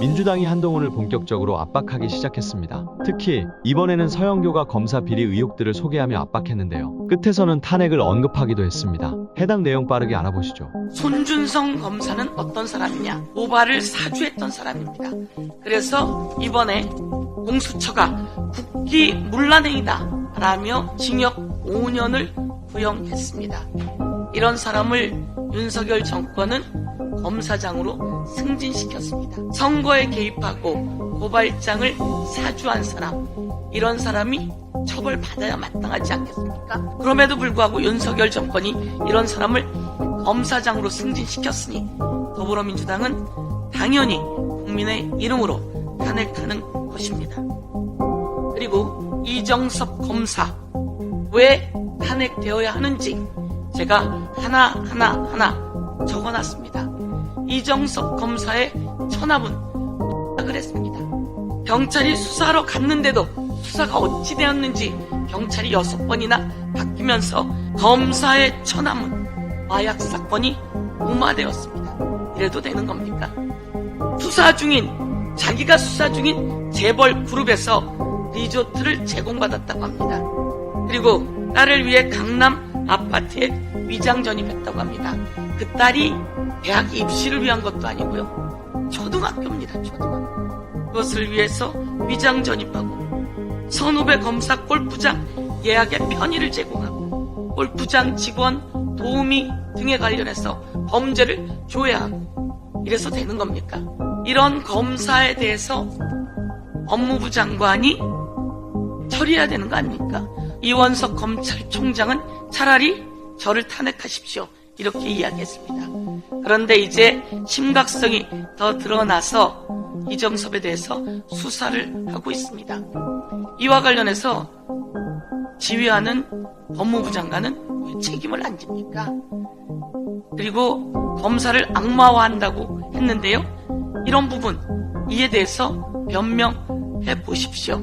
민주당이 한동훈을 본격적으로 압박하기 시작했습니다. 특히 이번에는 서영교가 검사 비리 의혹들을 소개하며 압박했는데요. 끝에서는 탄핵을 언급하기도 했습니다. 해당 내용 빠르게 알아보시죠. 손준성 검사는 어떤 사람이냐? 모발을 사주했던 사람입니다. 그래서 이번에 공수처가 국기 문란행이다 라며 징역 5년을 구형했습니다. 이런 사람을 윤석열 정권은 검사장으로 승진시켰습니다. 선거에 개입하고 고발장을 사주한 사람, 이런 사람이 처벌받아야 마땅하지 않겠습니까? 그럼에도 불구하고 윤석열 정권이 이런 사람을 검사장으로 승진시켰으니 더불어민주당은 당연히 국민의 이름으로 탄핵하는 것입니다. 그리고 이정섭 검사 왜 탄핵되어야 하는지 제가 하나하나 하나 적어놨습니다. 이정섭 검사의 천압은 그랬습니다. 경찰이 수사하러 갔는데도 수사가 어찌 되었는지 경찰이 여섯 번이나 바뀌면서 검사의 천함은 마약 사건이 무마되었습니다. 이래도 되는 겁니까? 수사 중인 자기가 수사 중인 재벌 그룹에서 리조트를 제공받았다고 합니다. 그리고 딸을 위해 강남 아파트에 위장 전입했다고 합니다. 그 딸이 대학 입시를 위한 것도 아니고요. 초등학교입니다. 초등학교. 그것을 위해서 위장 전입하고 선후배 검사 골프장 예약에 편의를 제공하고 골프장 직원 도우미 등에 관련해서 범죄를 조회하고 이래서 되는 겁니까? 이런 검사에 대해서 법무부 장관이 처리해야 되는 거 아닙니까? 이원석 검찰총장은 차라리 저를 탄핵하십시오. 이렇게 이야기했습니다. 그런데 이제 심각성이 더 드러나서 이정섭에 대해서 수사를 하고 있습니다. 이와 관련해서 지휘하는 법무부 장관은 왜 책임을 안 집니까? 그리고 검사를 악마화한다고 했는데요. 이런 부분 이에 대해서 변명해 보십시오.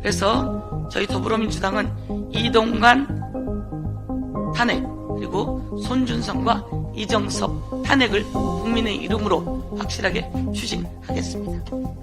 그래서 저희 더불어민주당은 이동관 탄핵 그리고 손준성과 이정섭 탄핵을 국민의 이름으로 확실하게 추진하겠습니다.